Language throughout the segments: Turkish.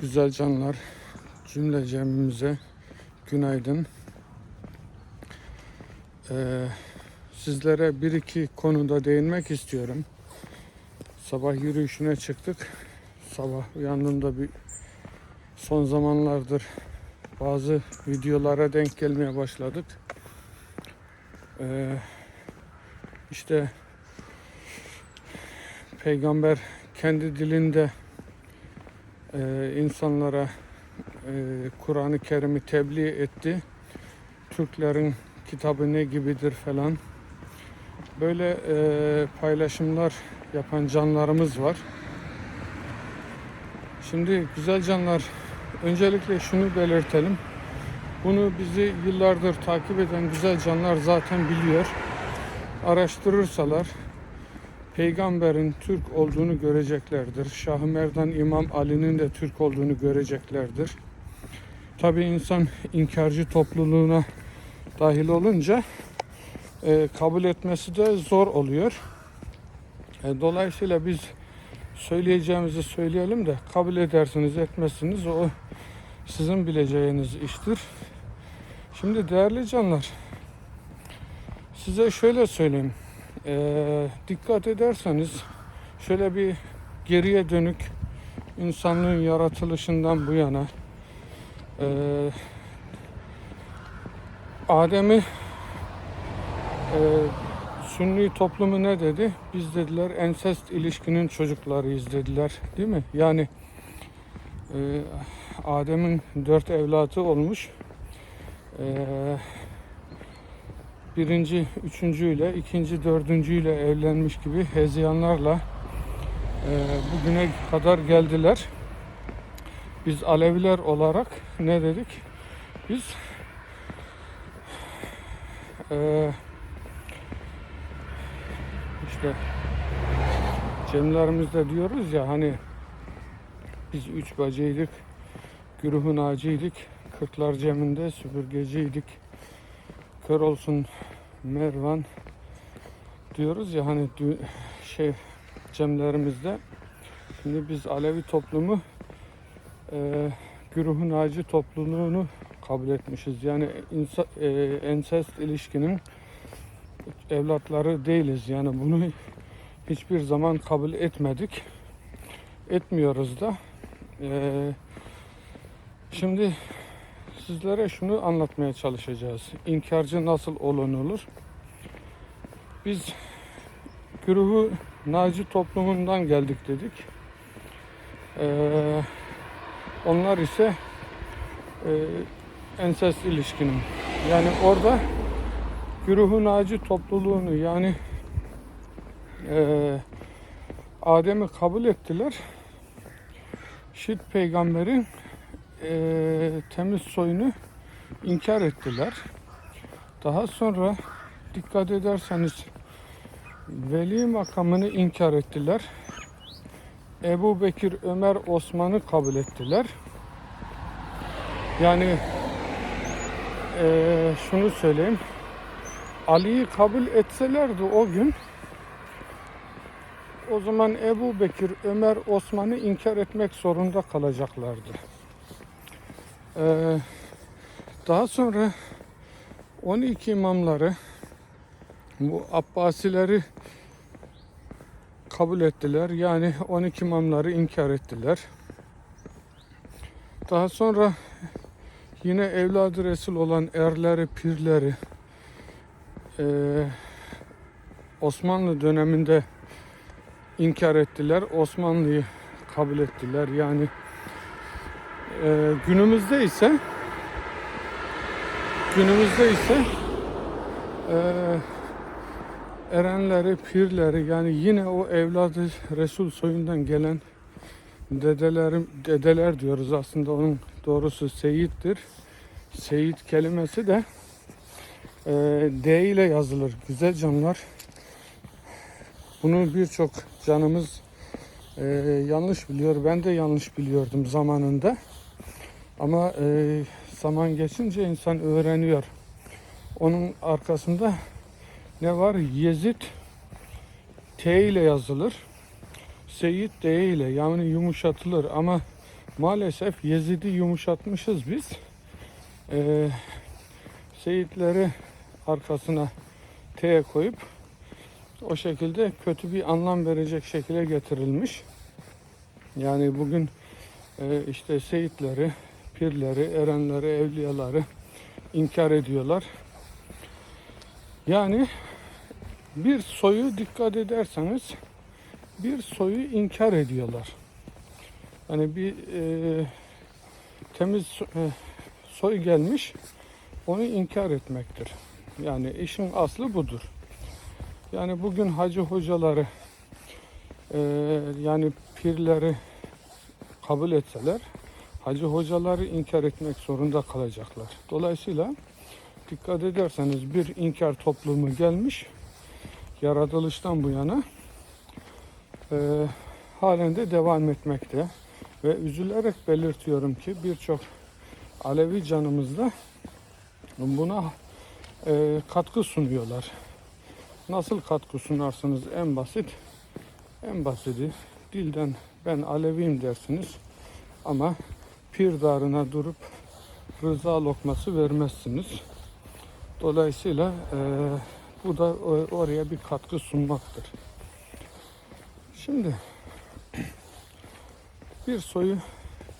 Güzel canlar cümle cemimize günaydın. Ee, sizlere bir iki konuda değinmek istiyorum. Sabah yürüyüşüne çıktık. Sabah uyandığımda bir son zamanlardır bazı videolara denk gelmeye başladık. Ee, işte peygamber kendi dilinde e, insanlara e, Kur'an-ı Kerim'i tebliğ etti. Türklerin kitabı ne gibidir falan. Böyle e, paylaşımlar yapan canlarımız var. Şimdi güzel canlar öncelikle şunu belirtelim. Bunu bizi yıllardır takip eden güzel canlar zaten biliyor. Araştırırsalar peygamberin Türk olduğunu göreceklerdir. Şah-ı Merdan İmam Ali'nin de Türk olduğunu göreceklerdir. Tabi insan inkarcı topluluğuna dahil olunca e, kabul etmesi de zor oluyor. E, dolayısıyla biz söyleyeceğimizi söyleyelim de kabul edersiniz etmezsiniz o sizin bileceğiniz iştir. Şimdi değerli canlar size şöyle söyleyeyim. Ee, dikkat ederseniz şöyle bir geriye dönük insanlığın yaratılışından bu yana e, Adem'i e, Sünni toplumu ne dedi? Biz dediler ensest ilişkinin çocuklarıyız dediler. Değil mi? Yani e, Adem'in dört evlatı olmuş. E, birinci, üçüncüyle, ikinci, dördüncüyle evlenmiş gibi heziyanlarla e, bugüne kadar geldiler. Biz Aleviler olarak ne dedik? Biz e, işte Cemlerimizde diyoruz ya hani biz üç bacıydık, güruhun ağacıydık, kırklar ceminde süpürgeciydik. Kör olsun Mervan diyoruz ya hani şey cemlerimizde. Şimdi biz Alevi toplumu e, güruhun ağacı topluluğunu kabul etmişiz. Yani insa, e, ensest ilişkinin evlatları değiliz. Yani bunu hiçbir zaman kabul etmedik. Etmiyoruz da. Ee, şimdi sizlere şunu anlatmaya çalışacağız. İnkarcı nasıl olunulur? Biz güruhu Naci toplumundan geldik dedik. Ee, onlar ise e, ensest ilişkinin. Yani orada güruhu Naci topluluğunu yani e, Adem'i kabul ettiler. Şit peygamberin e, temiz soyunu inkar ettiler. Daha sonra dikkat ederseniz veli makamını inkar ettiler. Ebu Bekir, Ömer, Osman'ı kabul ettiler. Yani e, şunu söyleyeyim. Ali'yi kabul etselerdi o gün o zaman Ebu Bekir, Ömer, Osman'ı inkar etmek zorunda kalacaklardı. Ee, daha sonra 12 imamları bu Abbasileri kabul ettiler. Yani 12 imamları inkar ettiler. Daha sonra yine evladı Resul olan erleri, pirleri eee, Osmanlı döneminde inkar ettiler. Osmanlı'yı kabul ettiler. Yani eee, günümüzde ise günümüzde ise eee, erenleri, pirleri yani yine o evladı Resul soyundan gelen dedelerim, dedeler diyoruz aslında onun doğrusu Seyit'tir. Seyit kelimesi de e, D ile yazılır. Güzel canlar. Bunu birçok canımız e, yanlış biliyor. Ben de yanlış biliyordum zamanında. Ama e, zaman geçince insan öğreniyor. Onun arkasında ne var? Yezid T ile yazılır. Seyit D ile yani yumuşatılır ama Maalesef Yezid'i yumuşatmışız biz. Ee, Seyitleri arkasına T koyup o şekilde kötü bir anlam verecek şekilde getirilmiş. Yani bugün e, işte Seyitleri, pirleri, erenleri, evliyaları inkar ediyorlar. Yani bir soyu dikkat ederseniz bir soyu inkar ediyorlar. Yani bir e, temiz e, soy gelmiş onu inkar etmektir. Yani işin aslı budur. Yani bugün hacı hocaları e, yani pirleri kabul etseler hacı hocaları inkar etmek zorunda kalacaklar. Dolayısıyla dikkat ederseniz bir inkar toplumu gelmiş yaratılıştan bu yana e, halen de devam etmekte ve üzülerek belirtiyorum ki birçok Alevi canımızda buna e, katkı sunuyorlar. Nasıl katkı sunarsınız? En basit, en basiti dilden ben Aleviyim dersiniz ama pir darına durup rıza lokması vermezsiniz. Dolayısıyla e, bu da o- oraya bir katkı sunmaktır. Şimdi bir soyu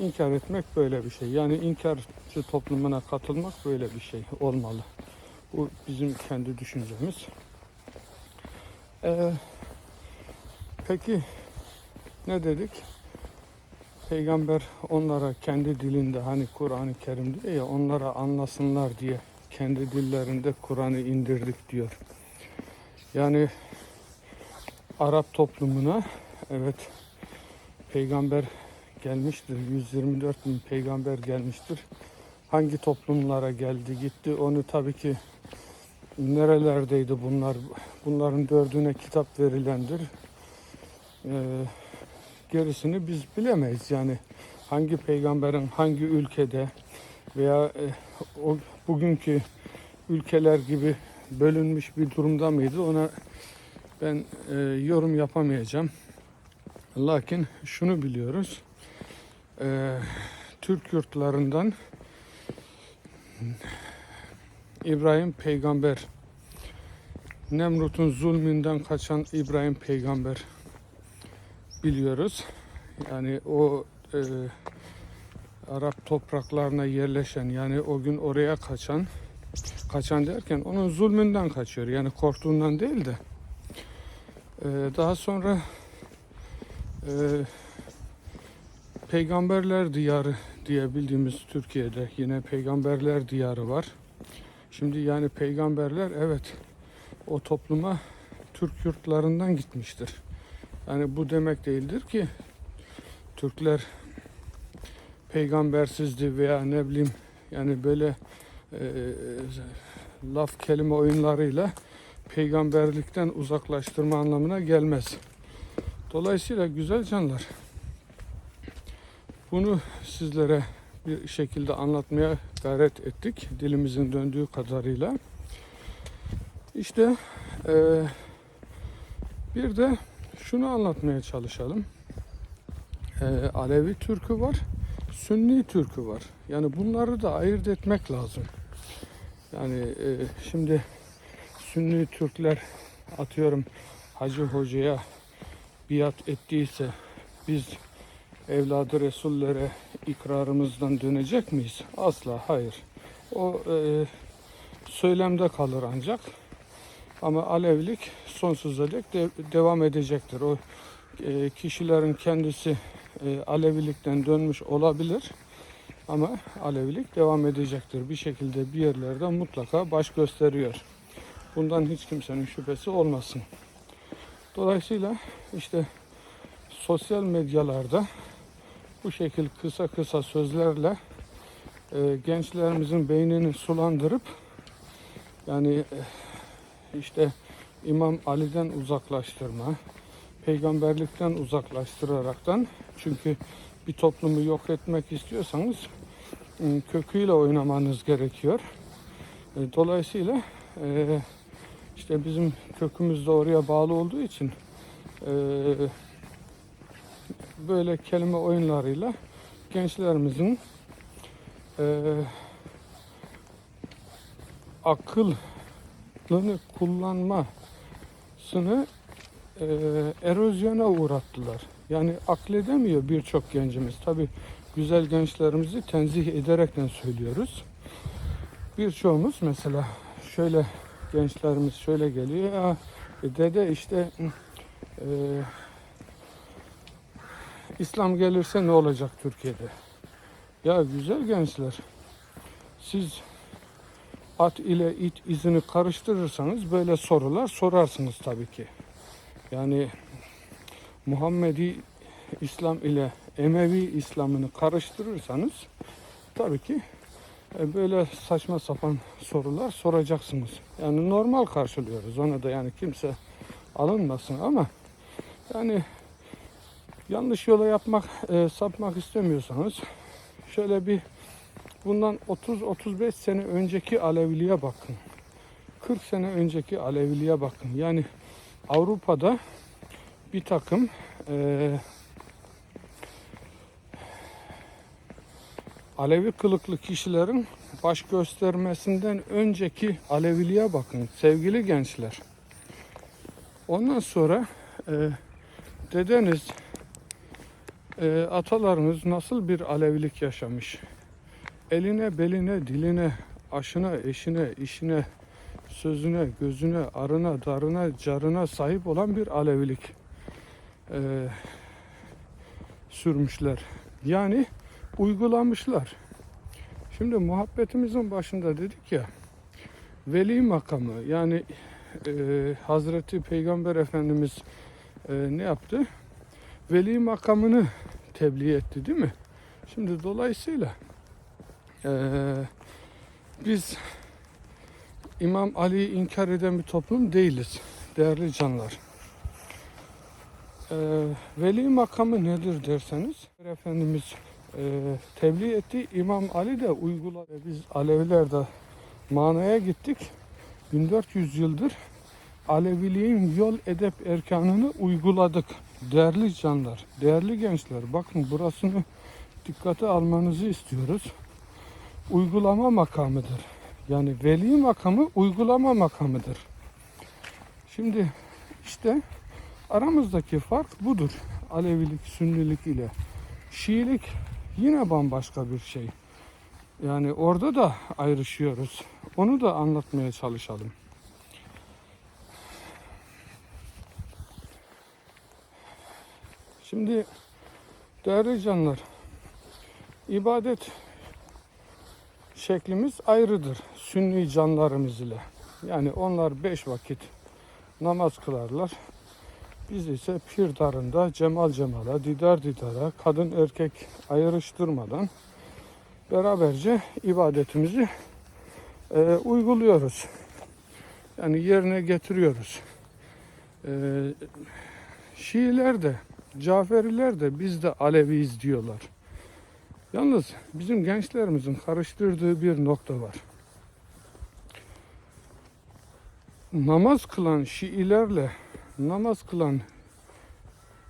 inkar etmek böyle bir şey. Yani inkarcı toplumuna katılmak böyle bir şey olmalı. Bu bizim kendi düşüncemiz. Ee, peki ne dedik? Peygamber onlara kendi dilinde hani Kur'an-ı Kerim diyor ya onlara anlasınlar diye kendi dillerinde Kur'an'ı indirdik diyor. Yani Arap toplumuna evet peygamber gelmiştir. 124 bin peygamber gelmiştir. Hangi toplumlara geldi gitti onu tabii ki nerelerdeydi bunlar? Bunların dördüne kitap verilendir. Ee, gerisini biz bilemeyiz. Yani hangi peygamberin hangi ülkede veya e, o bugünkü ülkeler gibi bölünmüş bir durumda mıydı ona ben e, yorum yapamayacağım. Lakin şunu biliyoruz. E, Türk yurtlarından İbrahim peygamber Nemrut'un zulmünden kaçan İbrahim peygamber biliyoruz. Yani o e, Arap topraklarına yerleşen yani o gün oraya kaçan kaçan derken onun zulmünden kaçıyor. Yani korktuğundan değil de e, daha sonra e, peygamberler diyarı diye bildiğimiz Türkiye'de yine peygamberler diyarı var. Şimdi yani peygamberler evet o topluma Türk yurtlarından gitmiştir. Yani bu demek değildir ki Türkler peygambersizdi veya ne bileyim yani böyle e, laf kelime oyunlarıyla peygamberlikten uzaklaştırma anlamına gelmez. Dolayısıyla güzel canlar bunu sizlere bir şekilde anlatmaya gayret ettik dilimizin döndüğü kadarıyla. İşte eee, bir de şunu anlatmaya çalışalım. Eee, Alevi türkü var, Sünni türkü var. Yani bunları da ayırt etmek lazım. Yani eee, şimdi Sünni Türkler atıyorum Hacı Hoca'ya biat ettiyse biz evladı Resullere ikrarımızdan dönecek miyiz? Asla hayır. O e, söylemde kalır ancak. Ama Alevilik sonsuza dek de, devam edecektir. O e, kişilerin kendisi e, Alevilikten dönmüş olabilir. Ama Alevilik devam edecektir. Bir şekilde bir yerlerde mutlaka baş gösteriyor. Bundan hiç kimsenin şüphesi olmasın. Dolayısıyla işte sosyal medyalarda bu şekil kısa kısa sözlerle e, gençlerimizin beynini sulandırıp yani e, işte İmam Ali'den uzaklaştırma, peygamberlikten uzaklaştıraraktan çünkü bir toplumu yok etmek istiyorsanız e, köküyle oynamanız gerekiyor. E, Dolayısıyla e, işte bizim kökümüz de oraya bağlı olduğu için e, böyle kelime oyunlarıyla gençlerimizin eee akıllını kullanmasını eee erozyona uğrattılar. Yani akledemiyor birçok gencimiz. Tabi güzel gençlerimizi tenzih ederekten söylüyoruz. Birçoğumuz mesela şöyle gençlerimiz şöyle geliyor. Ya, e, dede işte e, İslam gelirse ne olacak Türkiye'de? Ya güzel gençler. Siz at ile it izini karıştırırsanız böyle sorular sorarsınız tabii ki. Yani Muhammedi İslam ile Emevi İslam'ını karıştırırsanız tabii ki e, böyle saçma sapan sorular soracaksınız. Yani normal karşılıyoruz onu da yani kimse alınmasın ama yani yanlış yola yapmak, e, sapmak istemiyorsanız şöyle bir bundan 30-35 sene önceki Aleviliğe bakın. 40 sene önceki Aleviliğe bakın. Yani Avrupa'da bir takım e, Alevi kılıklı kişilerin baş göstermesinden önceki Aleviliğe bakın sevgili gençler. Ondan sonra e, dedeniz, e, atalarınız nasıl bir Alevilik yaşamış? Eline, beline, diline, aşına, eşine, işine, sözüne, gözüne, arına, darına, carına sahip olan bir Alevilik e, sürmüşler. Yani uygulamışlar. Şimdi muhabbetimizin başında dedik ya veli makamı yani e, Hazreti Peygamber Efendimiz e, ne yaptı? Veli makamını tebliğ etti değil mi? Şimdi dolayısıyla e, biz İmam Ali'yi inkar eden bir toplum değiliz değerli canlar. E, veli makamı nedir derseniz Efendimiz e, tebliğ etti. İmam Ali de uyguladı. Biz Aleviler de manaya gittik. 1400 yıldır Aleviliğin yol edep erkanını uyguladık. Değerli canlar, değerli gençler bakın burasını dikkate almanızı istiyoruz. Uygulama makamıdır. Yani veli makamı uygulama makamıdır. Şimdi işte aramızdaki fark budur. Alevilik, Sünnilik ile. Şiilik yine bambaşka bir şey. Yani orada da ayrışıyoruz. Onu da anlatmaya çalışalım. Şimdi değerli canlar, ibadet şeklimiz ayrıdır sünni canlarımız ile. Yani onlar beş vakit namaz kılarlar. Biz ise pir darında cemal cemala, didar didara, kadın erkek ayrıştırmadan beraberce ibadetimizi e, uyguluyoruz. Yani yerine getiriyoruz. E, Şiiler de, Caferiler de biz de Aleviyiz diyorlar. Yalnız bizim gençlerimizin karıştırdığı bir nokta var. Namaz kılan Şiilerle namaz kılan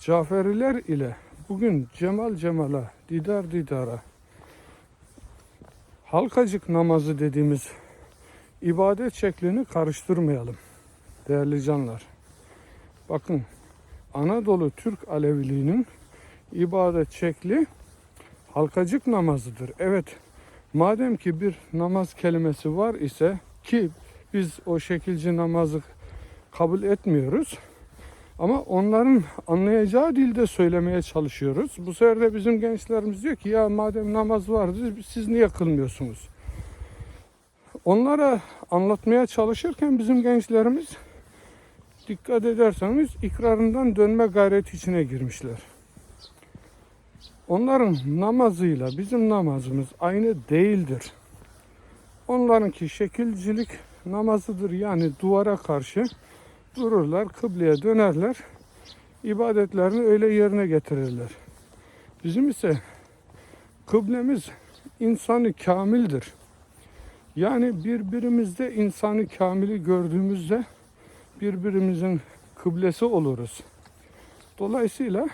Caferiler ile bugün Cemal Cemal'a, Didar Didar'a halkacık namazı dediğimiz ibadet şeklini karıştırmayalım değerli canlar. Bakın Anadolu Türk Aleviliğinin ibadet şekli halkacık namazıdır. Evet madem ki bir namaz kelimesi var ise ki biz o şekilci namazı kabul etmiyoruz. Ama onların anlayacağı dilde söylemeye çalışıyoruz. Bu sefer de bizim gençlerimiz diyor ki ya madem namaz vardı siz niye kılmıyorsunuz? Onlara anlatmaya çalışırken bizim gençlerimiz dikkat ederseniz ikrarından dönme gayreti içine girmişler. Onların namazıyla bizim namazımız aynı değildir. Onlarınki şekilcilik namazıdır yani duvara karşı dururlar, kıbleye dönerler, ibadetlerini öyle yerine getirirler. Bizim ise kıblemiz insanı kamildir. Yani birbirimizde insanı kamili gördüğümüzde birbirimizin kıblesi oluruz. Dolayısıyla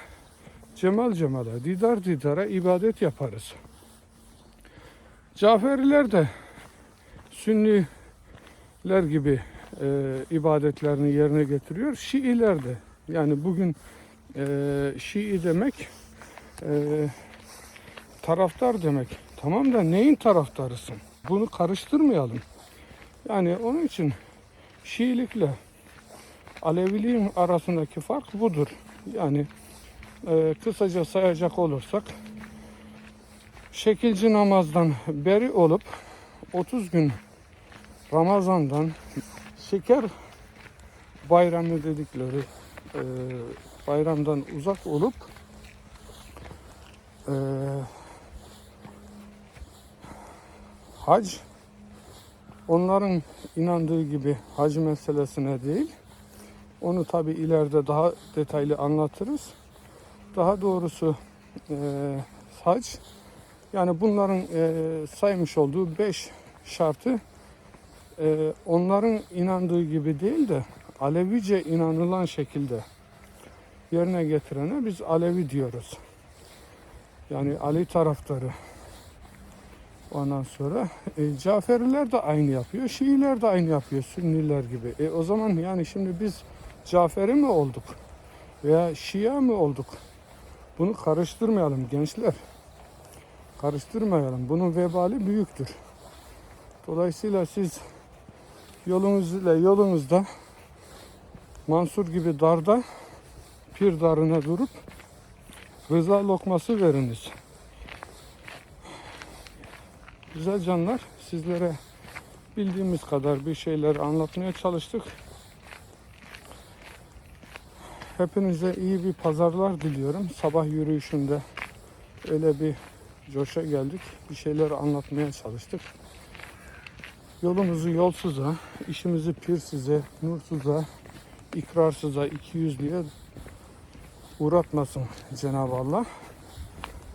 cemal cemala, didar didara ibadet yaparız. Caferiler de Sünniler gibi e, ibadetlerini yerine getiriyor. Şiiler de yani bugün e, Şii demek e, taraftar demek. Tamam da neyin taraftarısın? Bunu karıştırmayalım. Yani onun için Şiilikle Aleviliğin arasındaki fark budur. Yani e, kısaca sayacak olursak şekilci namazdan beri olup 30 gün Ramazan'dan şeker bayramı dedikleri e, bayramdan uzak olup e, hac onların inandığı gibi hac meselesine değil onu tabi ileride daha detaylı anlatırız. Daha doğrusu e, hac yani bunların e, saymış olduğu beş şartı e, onların inandığı gibi değil de Alevice inanılan şekilde yerine getirene biz Alevi diyoruz. Yani Ali taraftarı. Ondan sonra e, Caferiler de aynı yapıyor, Şiiler de aynı yapıyor, Sünniler gibi. E, o zaman yani şimdi biz Caferi mi olduk veya Şia mı olduk? Bunu karıştırmayalım gençler. Karıştırmayalım. Bunun vebali büyüktür. Dolayısıyla siz yolunuz ile yolunuzda Mansur gibi darda pir darına durup rıza lokması veriniz. Güzel canlar sizlere bildiğimiz kadar bir şeyler anlatmaya çalıştık. Hepinize iyi bir pazarlar diliyorum. Sabah yürüyüşünde öyle bir coşa geldik. Bir şeyler anlatmaya çalıştık. Yolumuzu yolsuza, işimizi pirsize, nursuza, ikrarsıza, ikiyüzlüye uğratmasın Cenab-ı Allah.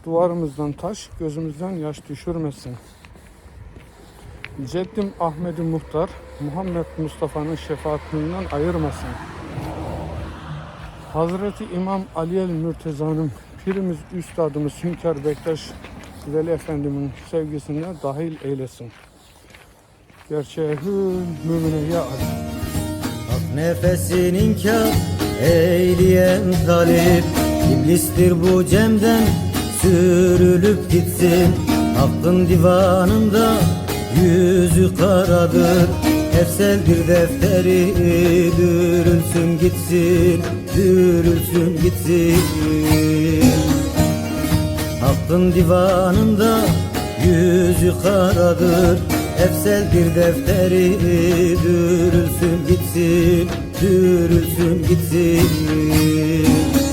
Duvarımızdan taş, gözümüzden yaş düşürmesin. Ceddim Ahmet'i Muhtar, Muhammed Mustafa'nın şefaatinden ayırmasın. Hazreti İmam Ali el Mürteza'nın pirimiz, üstadımız Hünkar Bektaş Veli Efendimin sevgisine dahil eylesin. Gerçeği mümine ya Ali. Hak nefesin inkar eyleyen talip İblistir bu cemden sürülüp gitsin Hakkın divanında yüzü karadır Efsel bir defteri dürülsün gitsin Dürülsün gitsin. Hakkın divanında yüzü karadır. Efsel bir defteri dürülsün gitsin Dürülsün gitsin